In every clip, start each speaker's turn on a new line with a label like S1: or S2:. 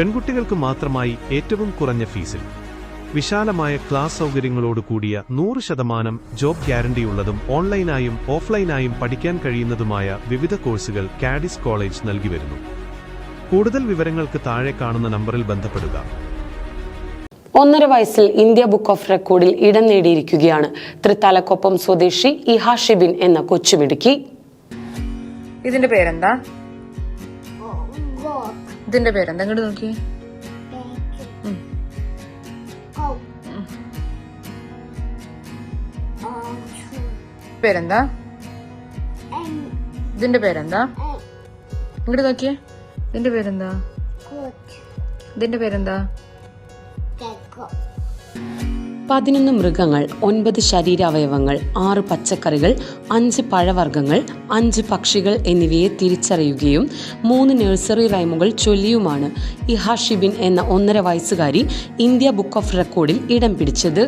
S1: പെൺകുട്ടികൾക്ക് മാത്രമായി ഏറ്റവും കുറഞ്ഞ ഫീസിൽ. വിശാലമായ ക്ലാസ് സൗകര്യങ്ങളോട് കൂടിയ നൂറ് ശതമാനം ജോബ് ഗ്യാരണ്ടിയുള്ളതും ഓൺലൈനായും ഓഫ്ലൈനായും പഠിക്കാൻ കഴിയുന്നതുമായ വിവിധ കോഴ്സുകൾ കാഡിസ് കോളേജ് നൽകി വരുന്നു. കൂടുതൽ വിവരങ്ങൾക്ക് താഴെ കാണുന്ന നമ്പറിൽ ബന്ധപ്പെടുക.
S2: ഒന്നര വയസ്സിൽ ഇന്ത്യ ബുക്ക് ഓഫ് റെക്കോർഡിൽ ഇടം നേടിയിരിക്കുകയാണ്. തൃത്താലക്കൊപ്പം സ്വദേശി ഇഹാഷിബിൻ എന്ന കൊച്ചുമിടുക്കി.
S3: ഇതിന്റെ പേരെന്താ? ഇതിന്റെ പേരെന്താ ഇങ്ങോട്ട് നോക്കി പേരെന്താ? ഇതിന്റെ പേരെന്താ? ഇങ്ങോട്ട് നോക്കിയേ. ഇതിന്റെ പേരെന്താ? ഇതിന്റെ പേരെന്താ?
S2: പതിനൊന്ന് മൃഗങ്ങൾ ഒൻപത് ശരീരാവയവങ്ങൾ ആറ് പച്ചക്കറികൾ അഞ്ച് പഴവർഗങ്ങൾ അഞ്ച് പക്ഷികൾ എന്നിവയെ തിരിച്ചറിയുകയും മൂന്ന് നഴ്സറി റൈമുകൾ ചൊല്ലിയുമാണ് ഇഹാഷിബിൻ എന്ന ഒന്നര വയസ്സുകാരി ഇന്ത്യ ബുക്ക് ഓഫ് റെക്കോർഡിൽ ഇടം പിടിച്ചത്.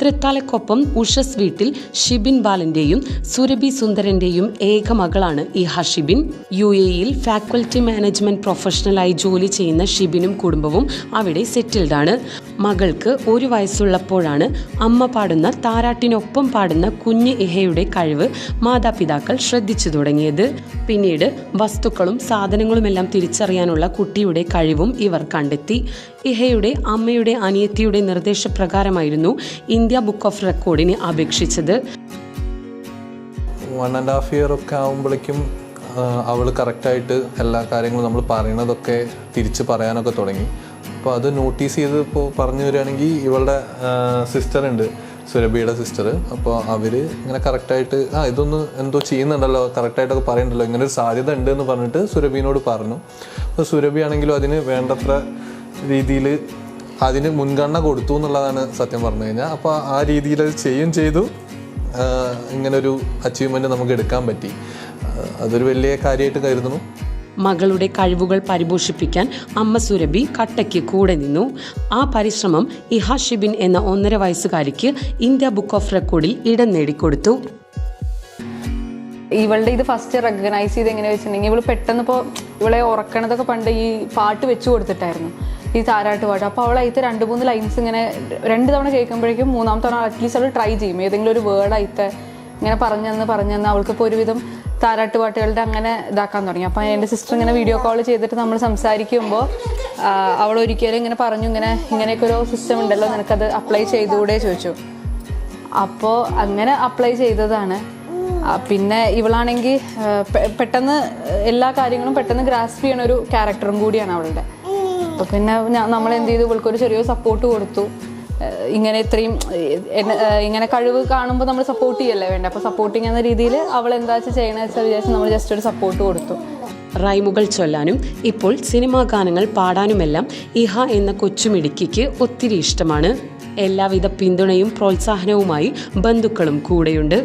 S2: തൃത്താലക്കൊപ്പം ഉഷസ് വീട്ടിൽ ഷിബിൻ ബാലന്റെയും സുരഭി സുന്ദരന്റെയും ഏക മകളാണ് ഇഹാഷിബിൻ യു എയിൽ ഫാക്കൽറ്റി മാനേജ്മെന്റ് പ്രൊഫഷണലായി ജോലി ചെയ്യുന്ന ഷിബിനും കുടുംബവും അവിടെ സെറ്റിൽഡാണ്. മകൾക്ക് ഒരു വയസ്സുള്ളപ്പോഴാണ് അമ്മ പാടുന്ന താരാട്ടിനൊപ്പം പാടുന്ന കുഞ്ഞ് ഇഹയുടെ കഴിവ് മാതാപിതാക്കൾ ശ്രദ്ധിച്ചു തുടങ്ങിയത്. പിന്നീട് വസ്തുക്കളും സാധനങ്ങളുമെല്ലാം തിരിച്ചറിയാനുള്ള കുട്ടിയുടെ കഴിവും ഇവർ കണ്ടെത്തി. ഇഹയുടെ അമ്മയുടെ അനിയത്തിയുടെ നിർദ്ദേശപ്രകാരമായിരുന്നു ഇന്ത്യ ബുക്ക് ഓഫ് റെക്കോർഡിന് അപേക്ഷിച്ചത്.
S4: വൺ ആൻഡ് ഹാഫ് ഇയർ ഒക്കെ ആകുമ്പോഴേക്കും അവൾ കറക്റ്റായിട്ട് എല്ലാ കാര്യങ്ങളും നമ്മൾ പറയണതൊക്കെ തിരിച്ച് പറയാനൊക്കെ തുടങ്ങി. അപ്പോൾ അത് നോട്ടീസ് ചെയ്ത് ഇപ്പോൾ പറഞ്ഞു വരികയാണെങ്കിൽ ഇവളുടെ സിസ്റ്റർ ഉണ്ട് സുരഭിയുടെ സിസ്റ്റർ അപ്പോൾ അവർ ഇങ്ങനെ കറക്റ്റായിട്ട് ആ ഇതൊന്ന് എന്തോ ചെയ്യുന്നുണ്ടല്ലോ കറക്റ്റായിട്ടൊക്കെ പറയുന്നുണ്ടല്ലോ ഇങ്ങനെ ഒരു സാധ്യത ഉണ്ട് എന്ന് പറഞ്ഞിട്ട് സുരഭിനോട് പറഞ്ഞു. അപ്പോൾ സുരഭി ആണെങ്കിലും അതിന് വേണ്ടത്ര രീതിയിൽ അതിന് മുൻഗണന കൊടുത്തു എന്നുള്ളതാണ് സത്യം പറഞ്ഞു കഴിഞ്ഞാൽ. അപ്പോൾ ആ രീതിയിൽ അത് ചെയ്യും ചെയ്തു ഇങ്ങനൊരു അച്ചീവ്മെന്റ് നമുക്ക് എടുക്കാൻ പറ്റി. അതൊരു വലിയ കാര്യമായിട്ട് കരുതുന്നു.
S2: മകളുടെ കഴിവുകൾ പരിപോഷിപ്പിക്കാൻ അമ്മ സുരഭി കട്ടയ്ക്ക് കൂടെ നിന്നു. ആ പരിശ്രമം ഇഹാ ഷിബിൻ എന്ന ഒന്നര വയസ്സുകാരിക്ക് ഇന്ത്യ ബുക്ക് ഓഫ് റെക്കോർഡിൽ ഇടം നേടിക്കൊടുത്തു.
S5: ഇവളുടെ ഇത് ഫസ്റ്റ് റെക്കഗ്നൈസ് ചെയ്ത് എങ്ങനെ വെച്ചിട്ടുണ്ടെങ്കിൽ ഇവൾ പെട്ടെന്ന് ഇപ്പോൾ ഇവളെ ഉറക്കണതൊക്കെ പണ്ട് ഈ പാട്ട് വെച്ചു കൊടുത്തിട്ടായിരുന്നു. ഈ താരാട്ട് പാട്ട്. അപ്പോൾ അവൾ അതിത്തെ രണ്ട് മൂന്ന് ലൈൻസ് ഇങ്ങനെ രണ്ട് തവണ കേൾക്കുമ്പോഴേക്കും മൂന്നാമത്തെ തവണ അറ്റ്ലീസ്റ്റ് അവൾ ട്രൈ ചെയ്യും. ഏതെങ്കിലും ഒരു വേർഡ് അയത്തെ ഇങ്ങനെ പറഞ്ഞെന്ന് പറഞ്ഞെന്ന് അവൾക്ക് ഇപ്പോൾ ഒരുവിധം താരാട്ട് പാട്ടുകളുടെ അങ്ങനെ ഇതാക്കാൻ തുടങ്ങി. അപ്പം എന്റെ സിസ്റ്റർ ഇങ്ങനെ വീഡിയോ കോൾ ചെയ്തിട്ട് നമ്മൾ സംസാരിക്കുമ്പോൾ അവൾ ഒരിക്കലും ഇങ്ങനെ പറഞ്ഞു ഇങ്ങനെ ഇങ്ങനെയൊക്കെ ഒരു സിസ്റ്റം ഉണ്ടല്ലോ നിനക്കത് അപ്ലൈ ചെയ്തുകൂടെ ചോദിച്ചു. അപ്പോൾ അങ്ങനെ അപ്ലൈ ചെയ്തതാണ്. പിന്നെ ഇവളാണെങ്കിൽ പെട്ടെന്ന് എല്ലാ കാര്യങ്ങളും പെട്ടെന്ന് ഗ്രാസ്പ് ചെയ്യണ ഒരു ക്യാരക്ടറും കൂടിയാണ് അവളുടെ. അപ്പോൾ പിന്നെ നമ്മൾ എന്ത് ചെയ്തു? ഇവൾക്കൊരു ചെറിയൊരു സപ്പോർട്ട് കൊടുത്തു. ഇങ്ങനെ ഇത്രയും ഇങ്ങനെ കഴിവ് കാണുമ്പോൾ നമ്മൾ സപ്പോർട്ട് ചെയ്യല്ലേ വേണ്ട? അപ്പോൾ സപ്പോർട്ടിങ് എന്ന രീതിയിൽ അവൾ എന്താ വെച്ചാൽ ചെയ്യണമെന്ന് വെച്ചാൽ വിചാരിച്ച് നമ്മൾ ജസ്റ്റ് ഒരു സപ്പോർട്ട് കൊടുത്തു.
S2: റൈമുകൾ ചൊല്ലാനും ഇപ്പോൾ സിനിമാ ഗാനങ്ങൾ പാടാനുമെല്ലാം ഇഹ എന്ന കൊച്ചുമിടുക്കിക്ക് ഒത്തിരി ഇഷ്ടമാണ്. എല്ലാവിധ പിന്തുണയും പ്രോത്സാഹനവുമായി ബന്ധുക്കളും കൂടെയുണ്ട്.